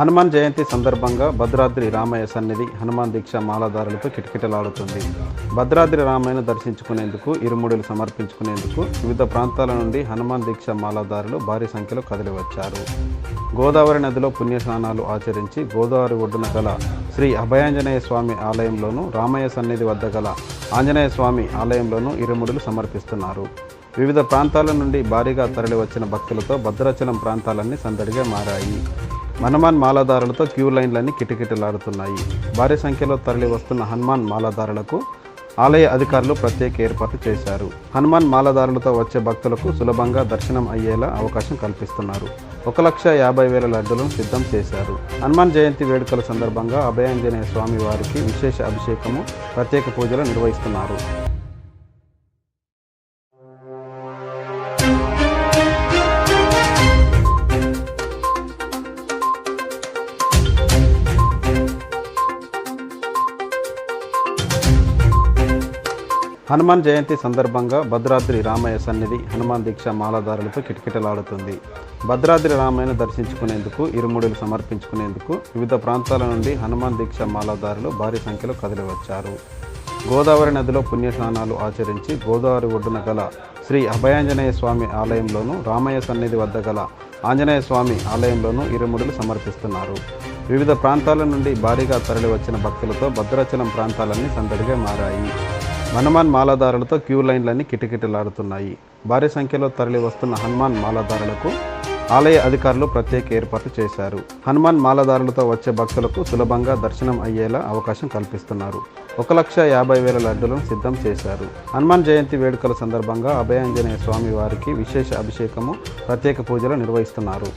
హనుమాన్ జయంతి సందర్భంగా భద్రాద్రి రామయ్య సన్నిధి హనుమాన్ దీక్ష మాలాదారులతో కిటకిటలాడుతుంది. భద్రాద్రి రామయ్యను దర్శించుకునేందుకు ఇరుముడులు సమర్పించుకునేందుకు వివిధ ప్రాంతాల నుండి హనుమాన్ దీక్ష మాలాదారులు భారీ సంఖ్యలో కదిలివచ్చారు. గోదావరి నదిలో పుణ్యస్నానాలు ఆచరించి గోదావరి ఒడ్డున గల శ్రీ అభయాంజనేయ స్వామి ఆలయంలోను రామయ్య సన్నిధి వద్ద గల ఆంజనేయ స్వామి ఆలయంలోనూ ఇరుముడులు సమర్పిస్తున్నారు. వివిధ ప్రాంతాల నుండి భారీగా తరలివచ్చిన భక్తులతో భద్రాచలం ప్రాంతాలన్నీ సందడిగా మారాయి. హనుమాన్ మాలాదారులతో క్యూ లైన్లన్నీ కిటకిటలాడుతున్నాయి. భారీ సంఖ్యలో తరలి వస్తున్న హనుమాన్ మాలాదారులకు ఆలయ అధికారులు ప్రత్యేక ఏర్పాట్లు చేశారు. హనుమాన్ మాలాదారులతో వచ్చే భక్తులకు సులభంగా దర్శనం అయ్యేలా అవకాశం కల్పిస్తున్నారు. ఒక లక్ష యాభై వేల లడ్డులను సిద్ధం చేశారు. హనుమాన్ జయంతి వేడుకల సందర్భంగా అభయాంజనేయ స్వామి వారికి విశేష అభిషేకము ప్రత్యేక పూజలు నిర్వహిస్తున్నారు. హనుమాన్ జయంతి సందర్భంగా భద్రాద్రి రామయ్య సన్నిధి హనుమాన్ దీక్ష మాలాదారులతో కిటకిటలాడుతుంది. భద్రాద్రి రామయ్యను దర్శించుకునేందుకు ఇరుముడులు సమర్పించుకునేందుకు వివిధ ప్రాంతాల నుండి హనుమాన్ దీక్ష మాలాదారులు భారీ సంఖ్యలో కదిలివచ్చారు. గోదావరి నదిలో పుణ్యస్నానాలు ఆచరించి గోదావరి ఒడ్డున గల శ్రీ అభయాంజనేయ స్వామి ఆలయంలోను రామయ్య సన్నిధి వద్ద గల ఆంజనేయ స్వామి ఆలయంలోనూ ఇరుముడులు సమర్పిస్తున్నారు. వివిధ ప్రాంతాల నుండి భారీగా తరలివచ్చిన భక్తులతో భద్రాచలం ప్రాంతాలన్నీ సందడిగా మారాయి. హనుమాన్ మాలాదారులతో క్యూ లైన్లన్నీ కిటకిటలాడుతున్నాయి. భారీ సంఖ్యలో తరలి వస్తున్న హనుమాన్ మాలాదారులకు ఆలయ అధికారులు ప్రత్యేక ఏర్పాట్లు చేశారు. హనుమాన్ మాలాదారులతో వచ్చే భక్తులకు సులభంగా దర్శనం అయ్యేలా అవకాశం కల్పిస్తున్నారు. ఒక లక్ష యాభై వేల లడ్డులను సిద్ధం చేశారు. హనుమాన్ జయంతి వేడుకల సందర్భంగా అభయాంజనేయ స్వామి వారికి విశేష అభిషేకము ప్రత్యేక పూజలు నిర్వహిస్తున్నారు.